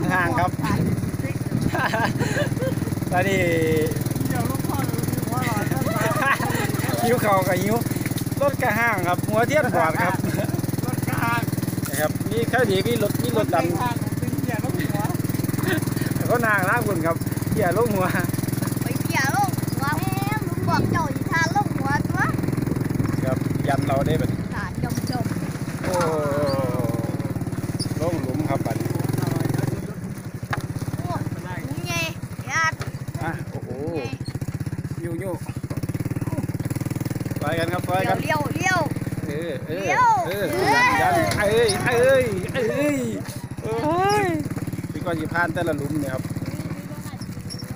ถห้างครับตอนนี้เดี๋ยวลูกพ่อดูดีว่าหลอดท่านมาหิวเข่ากับหิวรถกระห้างครับ หัวเทียนบอดครับรถกลางนะครับมีข้าวดีมีรถมีรถดทางเป็นเหยียดลูกหัวำเขานางล้างคุณครับเกี่ยลงหัวไปเกี่ยวลงหัวแม่ลุงบอกเจ้าอยู่ทางลงหัวตัวครับยันเราได้แบบสาดจมจมโอ้ลงหลุมครับบัดนี้ โอ้ลุงใหญ่ญาติ อะโอ้โห ลุงใหญ่ ยูยู ไปกันครับไปเลี้ยกัวนเลี้ยวเลี้ยว เออเออเดี๋ยว เออยันยันเอ้ยเอ้ยเอ้ยโอ้ยพี่ก็ยีพานแต่ละหลุมเนี่ยครับ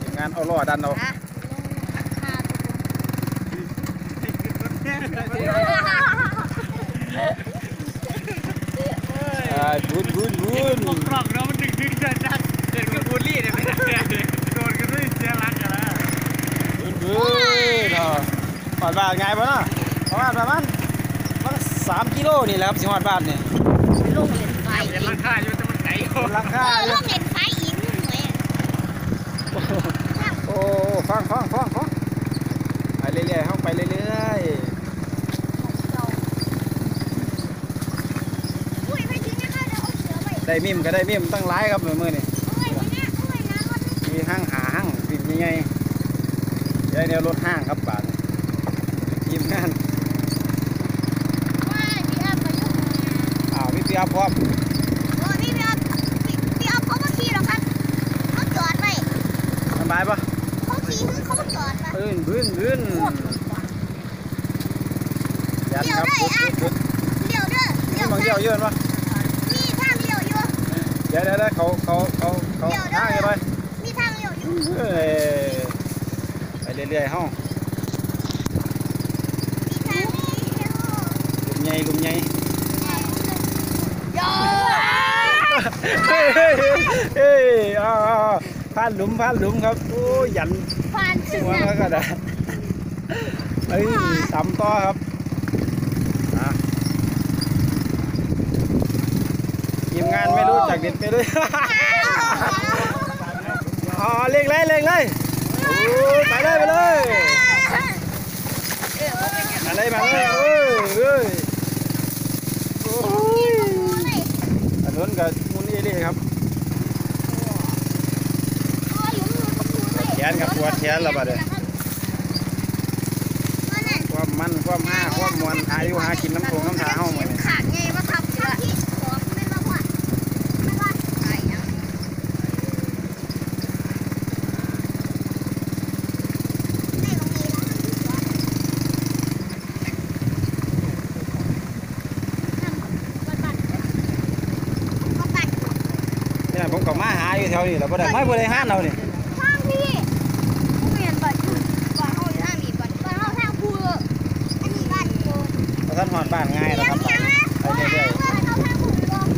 ทีมงานเอาล้อดันเอานะลงมาอ่าบุญบุญบุญพวกกล่องเนาะมันดึงดึงเดินดันเดินกับบูลลี่เนี่ยไม่ได้โดนกันด้วยเสียรักกันแล้วบุญบุญเนาะหอดบ้านไงบ้าเนาะ ประมาณประมาณประมาณสามกิโลนี่แหละครับสิหอดบ้านเนี่ยลงเล่นไฟเดี๋ยวราคาอยู่แต่มันไก่โราเอคาออลยู่งเล่นไฟอีกหน่อยโอ้ฟังฟังฟังฟังไปเรื่อยๆเข้าไปเรื่อยอุ้ยไปถึงนะคะเดี๋ยวเอาเสือไปๆได้มิมก็ได้มิมตั้งหลายครับมือมือนี่โอ้ยไปเนี่ยโอ้ยน้ำมันมีห้างหาห้างปิดยังไงยายแนวรถห้างครับบาททีมงาน ว่ายพี่อัพไปยุ่ง อ้าวมีเปียพร้อมโอ้ยพี่พี่อัพพี่พี่อัพเขามาขี่หรอครับเขาจอดไว้สบายปะเขาขี่หรือเขาจอดไว้พื้นพื้นพื้นโคตรหลงว่ะยันครับพุดพุดพุดเลี้ยวเด้อเลี้ยวบางเดียวซ้ายเยอะปะมีทางเลี้ยวอยู่เดี๋ยวเดี๋ยวเดี๋ยวเขาเขาเขาเขาเดี๋ยวเดี๋ยวห้างยังไงมีทางเลี้ยวอยู่เอ้ยไปเรื่อยๆห้องมีทางเลี้ยวลุมใหญ่ลุมใหญ่โย่ เฮ้ยเฮ้ยเฮ้ยอ่าอ่าผ่านหลุมผ่านหลุมครับ โอ้ยยันผ่านถึงหัวนะแล้วก็ได้เอ้ยต่ำต่อครับอะทีมงานไม่รู้จักเด็ดไปเลยอ๋อเล่งเลยเล่งเลยโอ้ยไปเลยไปเลย มาเลยมาเลยเอ้ยเอ้ยโอ้ย ถนนกับมุนเอเล่ครับแขนกับปวดแขนแล้วบัดเดี๋ยวความมันความห้าความมวนอายุหากินน้ำโขงน้ำทาเฮ้าหมดนี่ขาดไงมาทำเชื่อที่ของไม่มาว่าไม่ว่าไอ้ยัง เนี่ย ผมก็มาหาอยู่แถวนี้แหล้วบ่ได้ไม่บ่ได้ห้านเรานี่ทางพี่ผู้เรียนบัตรก่อนเขาอยู่ทางนี้ก่อนก่อนเขาทางผู้อันนี้บ้านโกเพราะท่านหอดบ้านง่ายแล้วเลี้ยคงรับเลี้ยงนะไปเรื่อยเขาทางผู้ก่อน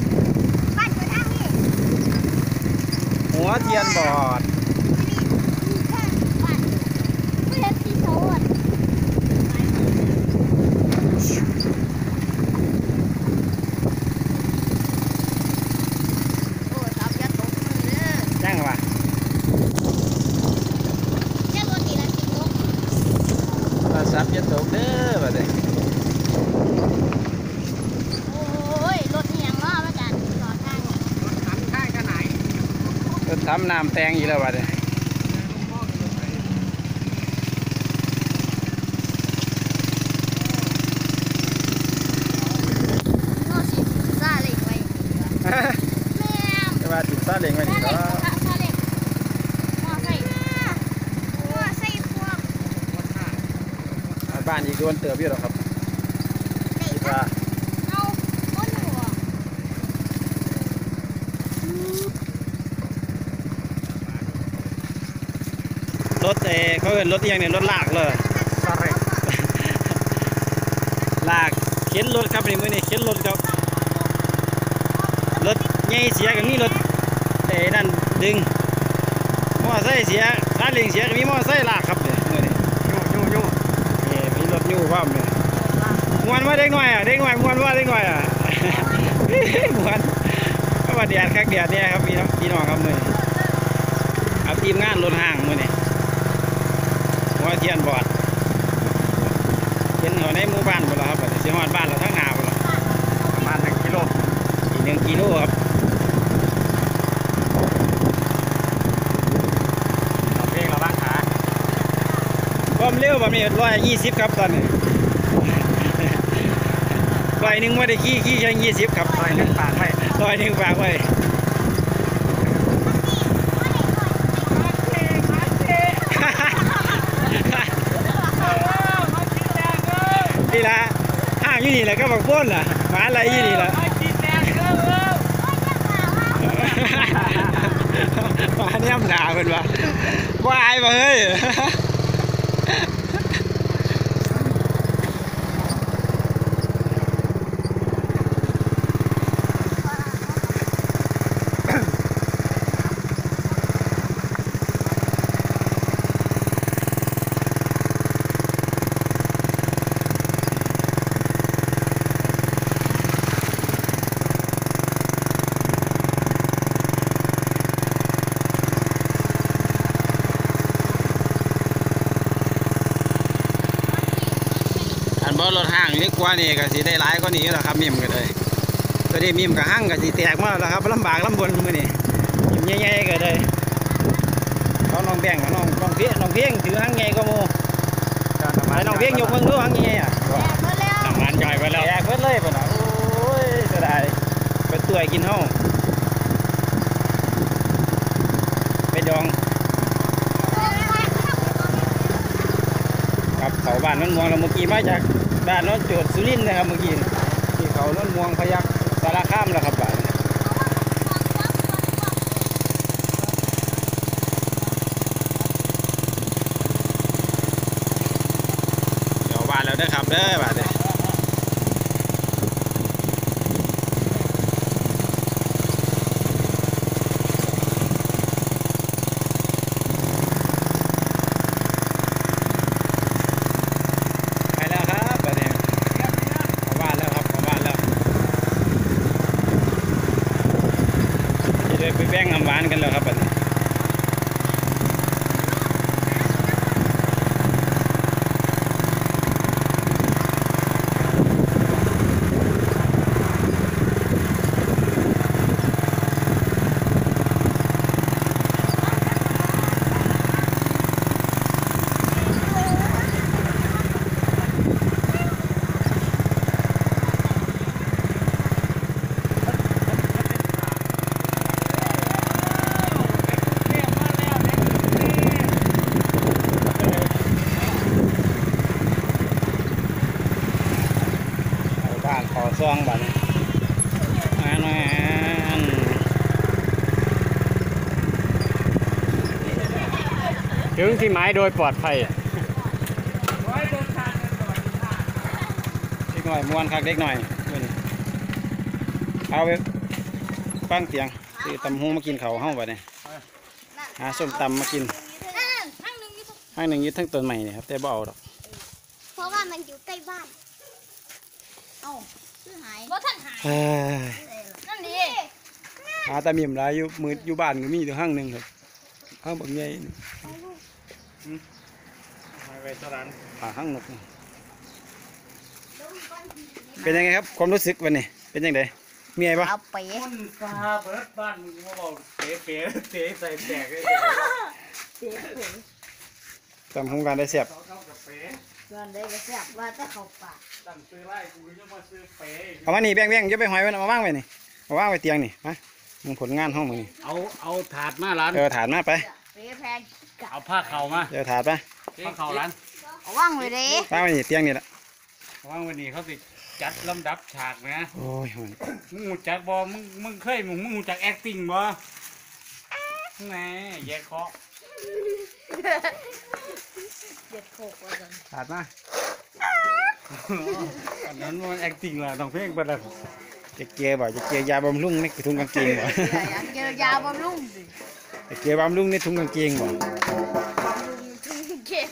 บ้านอยู่ทางนี้ๆหัวเทียนบอด นี่ข้างบ้านผู้เรียนที่เขาอะ โอ้ตับยัดตกมือเด้อ ยังว่ะ แค่รถกี่นาทีตก โทรศัพท์จะตกเด้อบัดนี้ โอ้ย รถเอียงเนาะมาจากจอดทางนี้ รถหันข้างกันไหน รถทำ น้ำแตงอีกแล้วบัดนี้โน่สิซาเล็กไว้แม่จะว่าติดซาเล้งไว้ซานี่เล็กก็ซาเล็กมอไซค์มอไซค์พวกบ้านอีกโดนเติบอยู่หรอกครับ เด็ก คิดว่า เอาต้นหัว รถเออเขาเอิ้นรถอีหยังเนี่ยรถลากเลยสารลากเข็นรถครับนี่มื้อนี้เข็นรถครับรถใหญ่เสียก็มีรถเอ้นั่นดึงมอไซค์เสียซาเล้งเสียก็มีมอไซค์ลากครับเนี่ยมื้อนี้ยู่ยู่ยู่นี่มีรถอยู่พร้อมเนี่ยมวนว่าเด็กหน่อยอะเด็กหน่อยมวนว่าเด็กหน่อยอะมวนสวัสดีดดคักแดดเนี่ยครับพี่น้องพี่น้องครับมือนี้เอาทีมงานรถห้างมือนี่ หัวเทียนบอดเป็นหัวในหมู่บ้านหมดแล้วครับเสียหอดบ้านเราทั้งหนาหมดแล้วประมาณหนึ่งกิโลอีกหนึ่งกิโลครับเราเพลงเราบ้างขาความเร็วแบบนี้ร้อยยี่สิบครับตอนนี้ร้อยหนึ่งไม่ได้ขี่ขี่แค่ยี่สิบครับซอยหนึ่งปากไว้ร้อยหนึ่งฝากไว้ นี่ละห้าง อยู่นี่แหละก็บอกพ้นล่ะหมาอะไรอยู่นี่ล่ะหมาเนี่ยมหนาเป็นว่าว่าอายบ่เฮ้ย บ่รถห้างนี่กว่านี่ก็สิได้หลายกว่านี้แหละครับมิมก็เลยตัวนี้มิมกับห้างก็สิแตกมาแล้วครับลำบากลำบนมื้อนี้มิมใหญ่ๆก็เลยเขาน้องแบ่งกับน้องน้องเพียงน้องเพียงถือห้างใหญ่กว่าหมู่ไปน้องเพียงยกเบิ่งดูห้างใหญ่อะน้ำมันย่อยไปแล้วแตกเบิดเลยพุ่นน่ะโอ้ยเสียดายไปตัวให้กินเฮาไปดอง ครับเขาบ้านนนม่วงเราเมื่อกี้มาจากบ้านโนนโจดสุรินทร์นะครับเมื่อกี้ที่เขาโนนม่วงพยักสารข้ามแล้วครับบ้านเดี๋ยวบ้านแล้วนะครับเด้อบ้านเนี่ยไปแล้วครับบ้านนี้เข้าบ้านแล้วครับเข้าบ้านแล้วจะได้ไป แบ่งน้ำหวานกันแล้วครับบ้านนี้ เข้าบ้านขอซองบ้านนี้อ่านอ่าน ถึงที่หมายโดยปลอดภัยเด็กหน่อยม้วนคักเด็กหน่อยมื้อนี้เอาไปฟังเตียงซื้อตำฮงมากินเขาวเฮ้าบ้านนี้หาส้มตำมากินข้างหนึ่งอยู่ตรงให้หนึ่งอยึดทั้งต้นใหม่นี่ครับแต่บ่เอาดอกเพราะว่ามันอยู่ใกล้บ้านเอ้าชื่อหายว่าท่านหายเฮ้ยนั่นดีหาตามีมหลายอยู่มืออยู่บ้านก็มีอยู่ห้างหนึ่งครับห้างบางใหญ่ นี่ไปสถานหาห้างนกนี่เป็นยังไงครับความรู้สึกวันนี้เป็นยังไงเมียปะเอาไปคนซาเบิดบ้านมึงว่าบอกเตะเตะเตะใส่แตกเลยตำฮงการได้เสียบเขาเข้ากับเป๋ส่วนได้ก็แซ่บว่าจะเข้าปากตั้งซื้อไล่กูจะมาซื้อเป๋เอามานี่แบ่งแบ่งจะไปหอยไว้นะมาว่างไว้นี่มาว่างไว้เตียงนี่มามึงผลงานห้องมึงนี่เอาเอาถาดมาร้านเออถาดมาไปเป แพงเอาผ้าเข่ามาเดี๋ยวถาดไปผ้าเข่าร้านเอาว่างเลยดิว่างไว้นี่เตียงนี่แหละว่างวันนี้เขาสิจัดลำดับฉากนะโอ้ยหอยมึงหูจักบอมึงมึงเคยมึงมึงหูจัก acting บ่แหน่แยกเคาะเจ็ดโคกว่าจังถาดมาอันนั้นมัน acting ล่ะต้องเพลงไปแล้วจะเกลียบ่จะเกลียยาบำรุงในถุงกางเกงบ่อยากเจอยาบำรุงสิจะ เกลียบำรุงในถุงกางเกงบ่บำรุงทุ่งเก่ง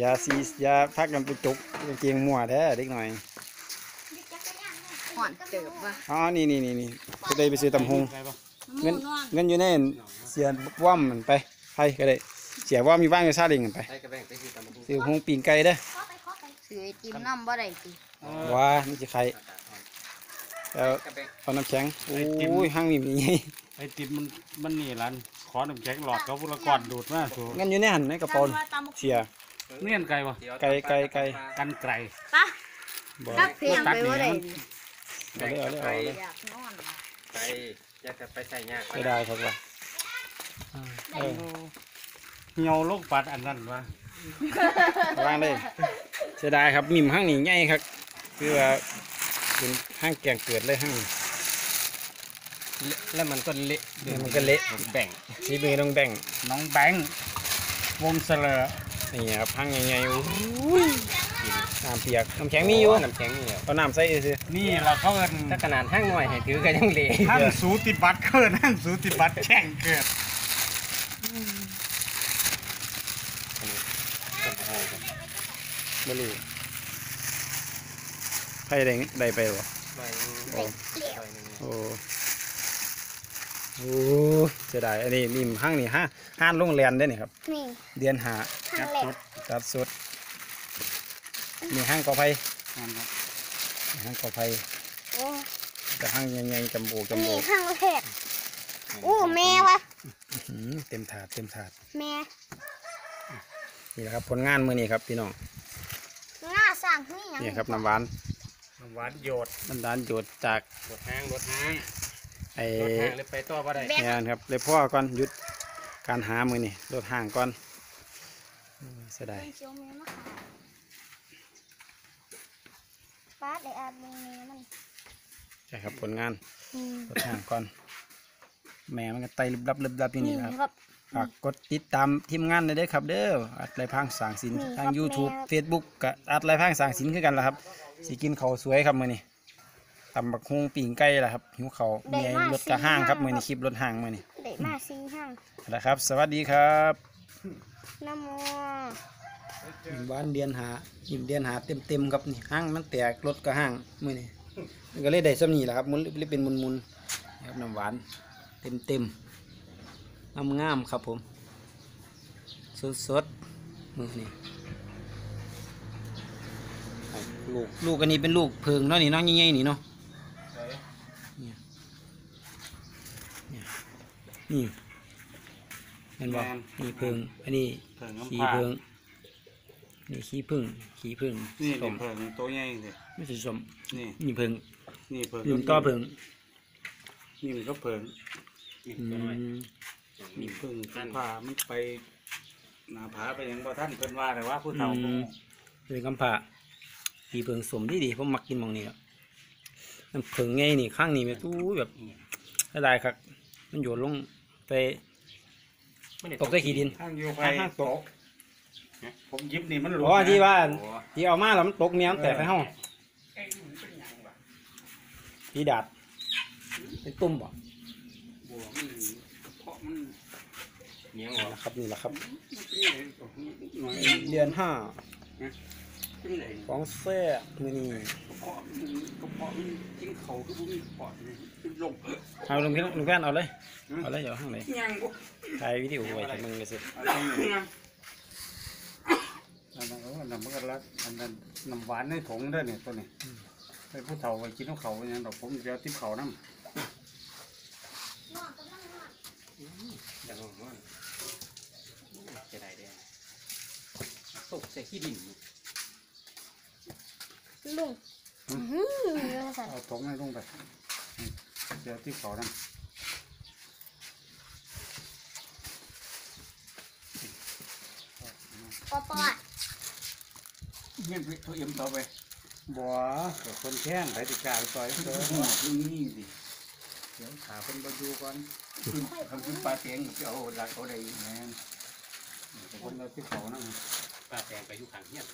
ยาซียาพักกันไปจุกกางเกงมั่วแท้เด็กหน่อยจักรยานห่อนเติบว่ะอ๋อนี่นี่นี่นี่จะได้ไปซื้อตำหงไปปะเงินเงินอยู่ในเสียว่อมมันไปไปก็ได้เสียว่อมมีบ้างอยู่ซาเลิงกันไปไปกระแบงไปคือตำบักหุ่งซื้อหงปีงไก่เด้อซื้อไอติมน้ำบ่ได้ติว่านี่จะใคร แล้วกระแบงเอาน้ำแข็งโอ้ยห้างมีมีไงไอติมมันมันนี่ร้านขอน้ำแข็งหลอดเขาพุละก่อนดูดมาสูเงินอยู่ในหันในกระเป๋าเสียเนียนไก่ปะเดี๋ยวไก่ไก่ไก่กันไก่ปะบ่ตักเพลงไปบ่ได้ดิเอาเลยเอาเลยเอาเลยอยากนอนไปอยากจะไปใส่ยากไม่ได้ครับว่าเออเหี่ยวลูกปัดอันนั้นวะวางเลยเสียดายครับมิมห้างนี้ใหญ่ครับคือว่าเป็น ห้างแกงเกิดเลยห้างนี้แล้วมันก็เละเดี๋ยวมันก็เละแบ่งนี่เป็นต้องแบ่งน้องแบงค์วงเสลอนี่ครับห้างใหญ่ๆโอ้ยน้ำเปียกน้ำแข็งมีอยู่น้ำแข็งนี่แหละเอาน้ำใส่ซื้อนี่เราเขาเอินถ้าขนาดห้างหน่อยให้ถือก็ยังเละท่านสูติบัตรเกิดท่านสูติบัตรแข่งเกิดไม่รู้ใครได้ได้ไปหรอหน่อยนึง โอ้หน่อยนึงโอ้โอ้เสียดายอันนี้นี่ห้างนี่ห้าห้างโรงแรมได้นี่ครับ นี่เดือนหาทางเหล็กจัดสุดมีห้างกอไผ่ห้างกอไผ่โอ้แต่ห้างใหญ่ๆจำโบกจำโบนี่กทางเหล็กอู้แม่วะอื้อหือเต็มถาดเต็มถาดแม่นี่แหละครับผลงานมือนี้ครับพี่น้องง่าสั่งนี่ยังนี่ครับน้ำหวาน น้ำหวานโยดน้ำตาลโยดจากรถห้างรถห้างไอ้รถห้างเลยไปต่อบ่ได้นี่นครับเลยพ่อก่อนหยุดการหามือนี่ลดห่างก่อนอืมเสียดายเป็นเชียวแม่มาขายป้าได้อาบแม่มันใช่ครับผลงานอืมลดห่างก่อน แม่มันก็ไตลึบลับลึบลับอยู่นี่นี่ครับครับ ฝากกดติดตามทีมงานเลยเด้อครับ เด้ออัดไรพังสางสินนี่ทางครับ YouTube แม่ Facebook กับอัดไรพังสางสินคือกันละครับสิกินเขาวสวยครับมือนี้ตำบักฮุงปิ่งไก่ละครับหิวเขาวเมียรถกระห้างครับมือนี้คลิปรถห้างมือนี้เด็กมาซีห้างนะครับ สวัสดีครับน้ำมัวยิ้มหวานเดียนหายิ้มเดียนหาเต็มเต็มๆครับนี่ห้างมันแตกรถกระห้างมือนี้มันก็เลยได้ซ้ำนี่แหละครับมันเลยเป็นมุนมุนๆนะครับน้ำหวานเต็มเต็มงาม งามๆครับผม สดสดๆมือนี่ลูกลูกอันนี้เป็นลูกเพิงเนาะนี่เน้องใหญ่ๆนี่เนาะเนี่ยเนี่ยนี่เห็นบ่นี่เพิงอันนี้เพิ่งขี้น้ำผ้าเพิงนี่ขี้พึ่งขี้พึ่งนี่ส้เด็มเพิ่งตัวใหญ่สิไม่ใช่ส้มนี่นี่เพิงนี่เพิ่งนี่มันต่อเพิงนี่มันก็เพิ่งอื มนี่เพิ่งพามันไปหนาผาไปยังบ่ท่านเพิ่นว่าแต่ว่าผู้เฒ่าคงเป็นกำผาขี้เพิงสมดีดีผมมักกินหมองนี้ครับมันเพิงไงนี่ข้างนี้แบบตู้แบบได้ครับ มันโยนลงไป ตกใส่ขี้ดิน ทางอยู่ไปทางตก ผมยิบนี่มันหลุดอ๋อที่ว่า โอ้ที่เอามาแล้วมันตกเมียมันแตกไปห้องพี่ดาดเป็นตุ่มบ่บัวมันเพราะมัน เนียงนี่เหรอแหละครับนี่แหละครับหน่อยเดือนห้าจังไหนของแซ่มือนี่เพราะมันก็เพราะมันกินเขาคือบ่มีปอดนี่มันลงเอาลงพี่ลุงแฟนเอาเลยเอาเลยเดี๋ยวข้างไหนยังบ่ถ่ายวิดีโอไว้ให้มึงเลยสิอะไรเนี่ยอันนั้นก็น้ำมันก็รักอันนั้นน้ำหวานในถุงเด้อเนี่ยตัวนี้ไปผู้เฒ่าไปกินน้ำเขาอย่างดอกผมจะเอาทิพเขาน้ำ เดี๋ยวผมว่าจะได้เด้ ตกใส่ขี้ดินลุงอื้อหือเนื้อสัตว์เอาถุงให้ลงไปอืมเดี๋ยวทิพเขาน้ำปอปอเงี้ยไปตัวเอ็มต่อไปบัวเดี๋ยวคนแข้งไปติการซอยเด้อหมดนี่สิเดี๋ยวขาเป็นบายูก่อนขึ้นทำขึ้นปลาเตียงจะเอาหลักเขาได้แม่นเดี๋ยวคนเราทิพเขาน้ำ ปลาแตงไปอยู่ข้างเฮียน